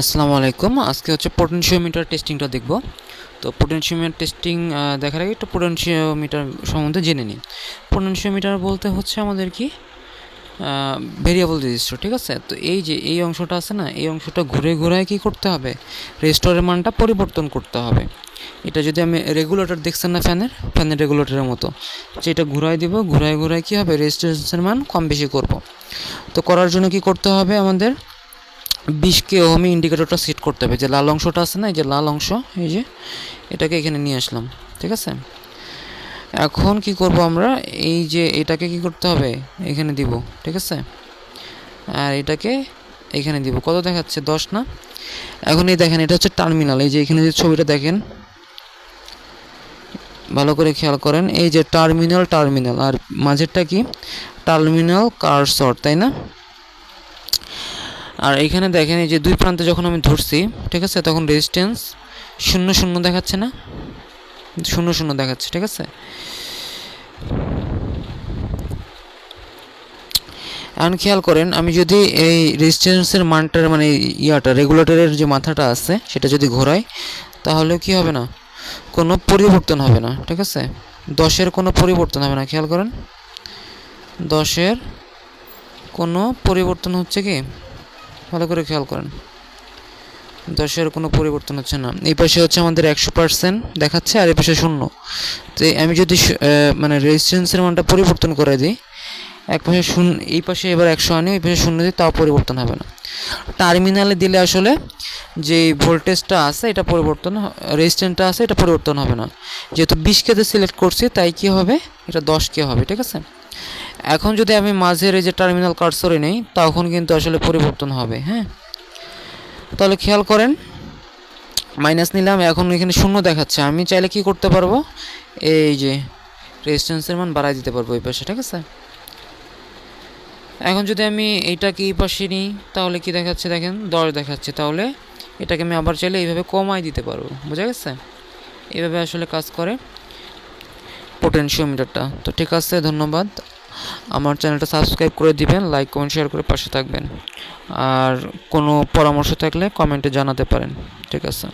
আসসালামু আলাইকুম। আজকে হচ্ছে পোটেনশিওমিটার টেস্টিংটা দেখব। তো পোটেনশিওমিটার টেস্টিং দেখার আগে একটু পোটেনশিওমিটার সম্বন্ধে জেনে নিই। পোটেনশিওমিটার বলতে হচ্ছে আমাদের কি? ভেরিয়েবল রেজিস্টার ঠিক আছে? তো এই যে এই অংশটা আছে না, এই অংশটা ঘুরে ঘুরে কি করতে হবে? রেজিস্টরের মানটা পরিবর্তন করতে হবে। এটা যদি আমি রেগুলেটর দেখছেন না ফ্যানের ফ্যানের রেগুলেটরের মতো যে এটা ঘুরাই দিব, ঘুরায় ঘুরায় কী হবে? রেজিস্ট্রেশনের মান কম বেশি করব। তো করার জন্য কি করতে হবে আমাদের? বিশকে ওহমি ইন্ডিকেটরটা সেট করতে হবে। যে লাল অংশটা আছে না, এই যে লাল অংশ, এই যে এটাকে এখানে নিয়ে আসলাম, ঠিক আছে? এখন কি করব আমরা? এই যে এটাকে কি করতে হবে? এখানে দিব, ঠিক আছে? আর এটাকে এখানে দিব। কত দেখাচ্ছে? দশ না? এখন এই দেখেন, এটা হচ্ছে টার্মিনাল এই যে এখানে যে ছবিটা দেখেন, ভালো করে খেয়াল করেন। এই যে টার্মিনাল টার্মিনাল আর মাঝেরটা কি? টার্মিনাল কারসর তাই না? আর এখানে দেখেন এই যে দুই প্রান্তে যখন আমি ধরছি, ঠিক আছে, তখন রেজিস্ট্যান্স শূন্য শূন্য দেখাচ্ছে না? শূন্য শূন্য দেখাচ্ছে, ঠিক আছে? এখন খেয়াল করেন, আমি যদি এই রেজিস্ট্যান্সের মানটার মানে ইয়াটা রেগুলেটরের যে মাথাটা আছে, সেটা যদি ঘোরাই, তাহলে কি হবে না? কোনো পরিবর্তন হবে না, ঠিক আছে? দশের কোনো পরিবর্তন হবে না, খেয়াল করেন। দশের কোনো পরিবর্তন হচ্ছে কি? ভালো করে খেয়াল করেন। দশের কোনো পরিবর্তন হচ্ছে না। এই পাশে হচ্ছে আমাদের একশো পার্সেন্ট দেখাচ্ছে আর এই পাশে শূন্য। তো আমি যদি মানে রেজিস্ট্যান্সের মানটা পরিবর্তন করে দিই, এক পাশে শূন্য, এই পাশে এবার একশো আনি, ওই পাশে শূন্য দিই, তাও পরিবর্তন হবে না। টার্মিনালে দিলে আসলে যে ভোল্টেজটা আছে, এটা পরিবর্তন রেজিস্ট্যান্সটা আছে, এটা পরিবর্তন হবে না। যেহেতু বিশ কেতে সিলেক্ট করছি, তাই কি হবে? এটা দশ কে হবে, ঠিক আছে? এখন যদি আমি মাঝের এই যে টার্মিনাল কার্সরে নেই, তখন কিন্তু আসলে পরিবর্তন হবে হ্যাঁ? তাহলে খেয়াল করেন মাইনাস নিলাম, এখন এখানে শূন্য দেখাচ্ছে। আমি চাইলে কি করতে পারব? এই যে রেজিস্ট্যান্সের মান বাড়াই দিতে পারব এই পাশে, ঠিক আছে? এখন যদি আমি এইটাকে এই পাশে নিই, তাহলে কি দেখাচ্ছে দেখেন? দশ দেখাচ্ছে। তাহলে এটাকে আমি আবার চাইলে এইভাবে কমাই দিতে পারব, বোঝা গেছে? এইভাবে আসলে কাজ করে পোটেনশিওমিটারটা তো ঠিক আছে, ধন্যবাদ। আমার চ্যানেলটা সাবস্ক্রাইব করে দিবেন লাইক কমেন্ট শেয়ার করে পাশে থাকবেন। আর কোনো পরামর্শ থাকলে কমেন্টে জানাতে পারেন, ঠিক আছে?